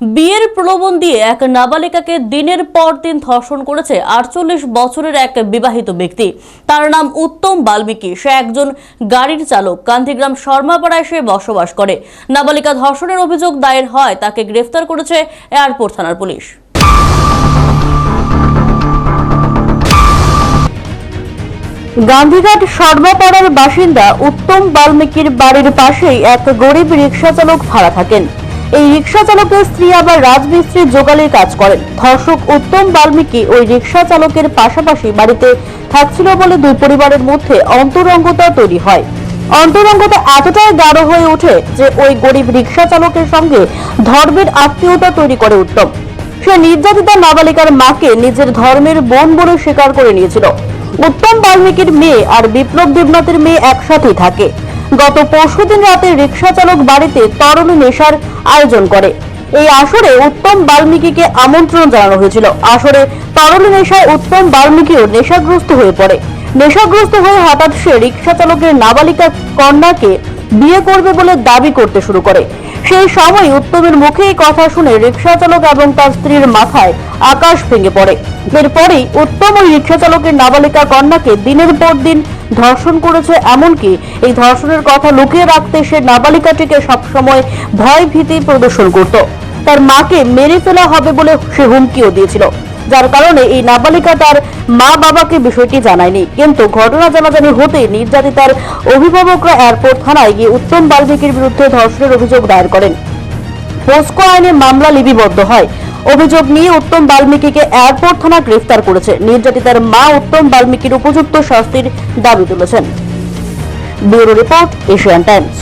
বিয়ের প্রলোভন দিয়ে এক নাবালিকাকে দিনের পর দিন ধর্ষণ করেছে আটচল্লিশ বছরের এক বিবাহিত ব্যক্তি। তার নাম উত্তম বাল্মীকি। সে একজন গাড়ির চালক। কান্তিগ্রাম শর্মাপাড়ায় সে বসবাস করে। নাবালিকা ধর্ষণের অভিযোগ দায়ের হয়, তাকে গ্রেফতার করেছে এয়ারপোর্ট থানার পুলিশ। গান্ধীঘাট শর্মাপাড়ার বাসিন্দা উত্তম বাল্মীকির বাড়ির পাশেই এক গরিব রিক্সা চালক ভাড়া থাকেন। এই রিক্সা চালকের স্ত্রী আবার রাজমিস্ত্রি জোগালির কাজ করেন। ধর্ষক উত্তম বাল্মীকি ওই রিক্সা চালকের পাশাপাশি বাড়িতে থাকছিল বলে দুই পরিবারের মধ্যে অন্তরঙ্গতা তৈরি হয়। অন্তরঙ্গতা এতটাই গাঢ় হয়ে ওঠে যে ওই গরিব রিক্সা চালকের সঙ্গে ধর্মের আত্মীয়তা তৈরি করে উত্তম। সে নির্যাতিতা নাবালিকার মাকে নিজের ধর্মের বোন বলে স্বীকার করে নিয়েছিল। উত্তম বাল্মীকির মেয়ে আর বিপ্লব দেবনাথের মেয়ে একসাথেই থাকে। গত পরশুদিন রাতে রিক্সা চালক বাড়িতে তরল নেশার আয়োজন করে। এই আসরে উত্তম বাল্মীকিকে আমন্ত্রণ জানানো হয়েছিল। আসরে তরল নেশায় উত্তম বাল্মীকিও নেশাগ্রস্ত হয়ে পড়ে। নেশাগ্রস্ত হয়ে হঠাৎ সে রিক্সা চালকের নাবালিকা কন্যাকে বিয়ে করবে বলে দাবি করতে শুরু করে। সেই সময় উত্তমের মুখে এই কথা শুনে রিক্সা চালক এবং তার স্ত্রীর মাথায় আকাশ ভেঙে পড়ে। এরপরেই উত্তম ওই রিক্সা চালকের নাবালিকা কন্যাকে দিনের পর দিন ধর্ষণ করেছে এমনকি এই ধর্ষণের কথা লুকিয়ে রাখতে সে নাবালিকাটিকে সবসময় ভয় ভীতি প্রদর্শন করত। তার মাকে মেরে ফেলা হবে বলে সে হুমকিও দিয়েছিল। যার কারণে এই নাবালিকা তার মা বাবাকে বিষয়টি জানায়নি। কিন্তু ঘটনা জানাজানি হতে নির্যাতিতার অভিভাবকরা এয়ারপোর্ট থানায় গিয়ে উত্তম বাল্মীকির বিরুদ্ধে ধর্ষণের অভিযোগ দায়ের করেন। পোস্কো আইনে মামলা লিপিবদ্ধ হয়। অভিযোগ নিয়ে উত্তম বাল্মীকিকে এয়ারপোর্ট থানা গ্রেফতার করেছে। নির্যাতিতার মা উত্তম বাল্মীকির উপযুক্ত শাস্তির দাবি তুলেছেন। Bureau report Asian Times.